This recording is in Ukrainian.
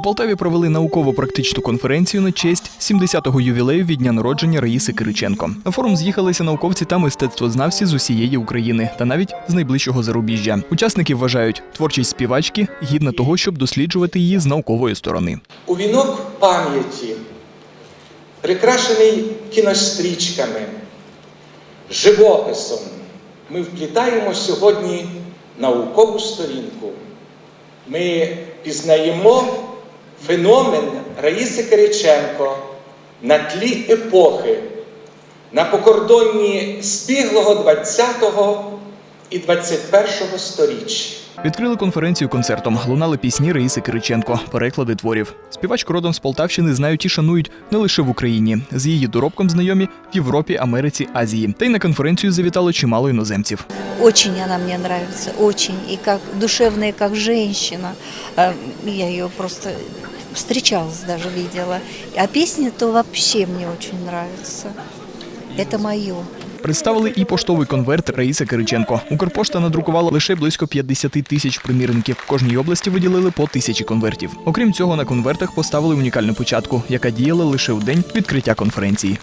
У Полтаві провели науково-практичну конференцію на честь 70-го ювілею від дня народження Раїси Кириченко. На форум з'їхалися науковці та мистецтвознавці з усієї України та навіть з найближчого зарубіжжя. Учасники вважають, творчість співачки гідна того, щоб досліджувати її з наукової сторони. У вінок пам'яті, прикрашений кінострічками, живописом, ми вплітаємо сьогодні наукову сторінку. Ми пізнаємо феномен Раїси Кириченко на тлі епохи, на покордонні збіглого 20-го і 21-го сторіччя. Відкрили конференцію концертом. Лунали пісні Раїси Кириченко, переклади творів. Співачку родом з Полтавщини знають і шанують не лише в Україні. З її доробком знайомі в Європі, Америці, Азії. Та й на конференцію завітало чимало іноземців. Очень она мне нравится, очень. И как душевная, как женщина. Э, Я ее просто встречалась даже, видела. А песни то вообще мне очень нравятся. Это мое. Представили і поштовий конверт Раїса Кириченко. Укрпошта надрукувала лише близько 50 тисяч примірників. Кожній області виділили по тисячі конвертів. Окрім цього, на конвертах поставили унікальну початку, яка діяла лише у день відкриття конференції.